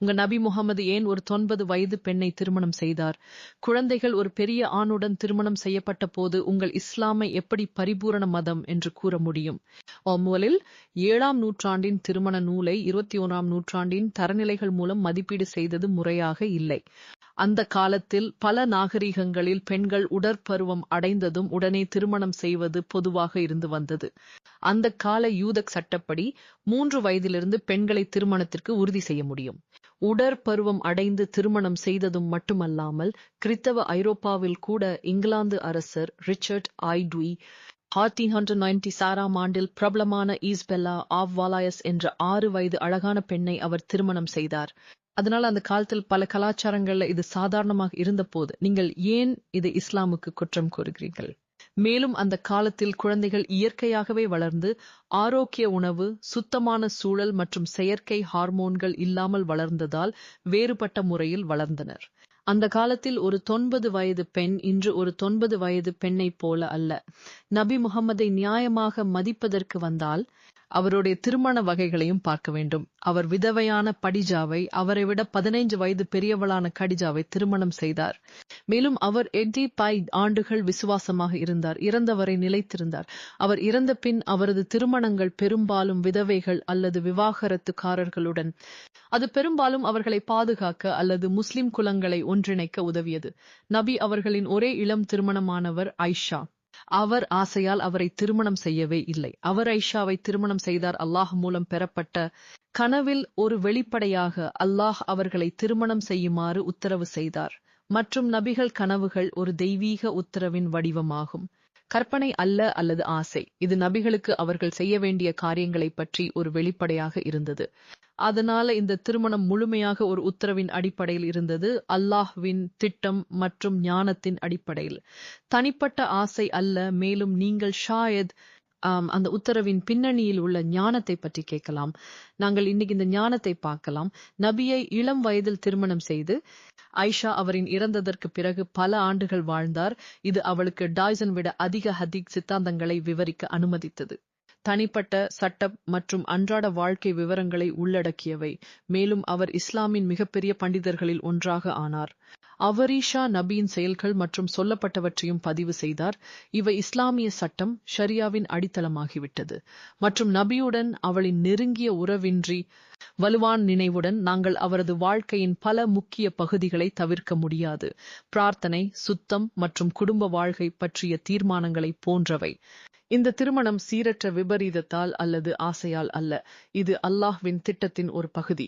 உங்க நபி முகமது ஏன் ஒரு தொன்பது வயது பெண்ணை திருமணம் செய்தார்? குழந்தைகள் ஒரு பெரிய ஆணுடன் திருமணம் செய்யப்பட்ட போது உங்கள் இஸ்லாமை எப்படி பரிபூரண மதம் என்று கூற முடியும்? முதலில் ஏழாம் நூற்றாண்டின் திருமண நூலை இருபத்தி ஒன்றாம் நூற்றாண்டின் தரநிலைகள் மூலம் மதிப்பீடு செய்தது முறையாக இல்லை. அந்த காலத்தில் பல நாகரிகங்களில் பெண்கள் உடற்பருவம் அடைந்ததும் உடனே திருமணம் செய்வது பொதுவாக இருந்து வந்தது. அந்த கால யூதக் சட்டப்படி மூன்று வயதிலிருந்து பெண்களை திருமணத்திற்கு உறுதி செய்ய முடியும். உடற்பருவம் அடைந்து திருமணம் செய்ததும் மட்டுமல்லாமல் கிறித்தவ ஐரோப்பாவில் கூட இங்கிலாந்து அரசர் ரிச்சர்ட் ஐட்வி ஹார்டீன் ஹண்ட்ரட் நைன்டி சாராம் ஆண்டில் பிரபலமான ஈஸ்பெல்லா ஆவ் வாலாயஸ் என்ற ஆறு வயது அழகான பெண்ணை அவர் திருமணம் செய்தார். அதனால அந்த காலத்தில் பல கலாச்சாரங்கள்ல இது சாதாரணமாக இருந்த போது நீங்கள் ஏன் இது இஸ்லாமுக்கு குற்றம் கூறுகிறீர்கள்? மேலும் அந்த காலத்தில் குழந்தைகள் இயற்கையாகவே வளர்ந்து ஆரோக்கிய உணவு சுத்தமான சூழல் மற்றும் செயற்கை ஹார்மோன்கள் இல்லாமல் வளர்ந்ததால் வேறுபட்ட முறையில் வளர்ந்தனர். அந்த காலத்தில் ஒரு தொன்பது வயது பெண் இன்று ஒரு தொன்பது வயது பெண்ணைப் போல அல்ல. நபி முகமதை நியாயமாக மதிப்பதற்கு வந்தால் அவருடைய திருமண வகைகளையும் பார்க்க வேண்டும். அவர் விதவையான படிஜாவை அவரை விட பதினைந்து வயது பெரியவளான கடிஜாவை திருமணம் செய்தார். மேலும் அவர் எட்டி பை ஆண்டுகள் விசுவாசமாக இருந்தார் இறந்தவரை நிலைத்திருந்தார். அவர் இறந்த பின் அவரது திருமணங்கள் பெரும்பாலும் விதவைகள் அல்லது விவாகரத்துக்காரர்களுடன். அது பெரும்பாலும் அவர்களை பாதுகாக்க அல்லது முஸ்லிம் குலங்களை ஒன்றிணைக்க உதவியது. நபி அவர்களின் ஒரே இளம் திருமணமானவர் ஐஷா. அவர் ஆசையால் அவரை திருமணம் செய்யவே இல்லை. அவர் ஐஷாவை திருமணம் செய்தார். அல்லாஹ் மூலம் பெறப்பட்ட கனவில் ஒரு வெளிப்படையாக அல்லாஹ் அவர்களை திருமணம் செய்யுமாறு உத்தரவு செய்தார். மற்றும் நபிகள் கனவுகள் ஒரு தெய்வீக உத்தரவின் வடிவமாகும். கற்பனை அல்ல அல்லது ஆசை. இது நபிகளுக்கு அவர்கள் செய்ய வேண்டிய காரியங்களை பற்றி ஒரு வெளிப்படையாக இருந்தது. அதனால இந்த திருமணம் முழுமையாக ஒரு உத்தரவின் அடிப்படையில் இருந்தது. அல்லாஹ்வின் திட்டம் மற்றும் ஞானத்தின் அடிப்படையில். தனிப்பட்ட ஆசை அல்ல மேலும் நீங்கள் ஷாயத் அந்த உத்தரவின் பின்னணியில் உள்ள ஞானத்தை பற்றி கேட்கலாம். நாங்கள் இன்னைக்கு இந்த ஞானத்தை பார்க்கலாம். நபியை இளம் வயதில் திருமணம் செய்து ஐஷா அவரின் இறந்ததற்கு பிறகு பல ஆண்டுகள் வாழ்ந்தார். இது அவளுக்கு டாய்சன் விட அதிக ஹதீக் சித்தாந்தங்களை விவரிக்க அனுமதித்தது. தனிப்பட்ட சட்ட மற்றும் அன்றாட வாழ்க்கை விவரங்களை உள்ளடக்கியவை. மேலும் அவர் இஸ்லாமின் மிகப்பெரிய பண்டிதர்களில் ஒன்றாக ஆனார். அவரீஷா நபியின் செயல்கள் மற்றும் சொல்லப்பட்டவற்றையும் பதிவு செய்தார். இவை இஸ்லாமிய சட்டம் ஷரியாவின் அடித்தளமாகிவிட்டது. மற்றும் நபியுடன் அவளின் நெருங்கிய உறவின்றி வலுவான் நினைவுடன் நாங்கள் அவரது வாழ்க்கையின் பல முக்கிய பகுதிகளை தவிர்க்க முடியாது. பிரார்த்தனை சுத்தம் மற்றும் குடும்ப வாழ்க்கை பற்றிய தீர்மானங்களை போன்றவை. இந்த திருமணம் சீரற்ற விபரீதத்தால் அல்லது ஆசையால் அல்ல. இது அல்லாஹ்வின் திட்டத்தின் ஒரு பகுதி.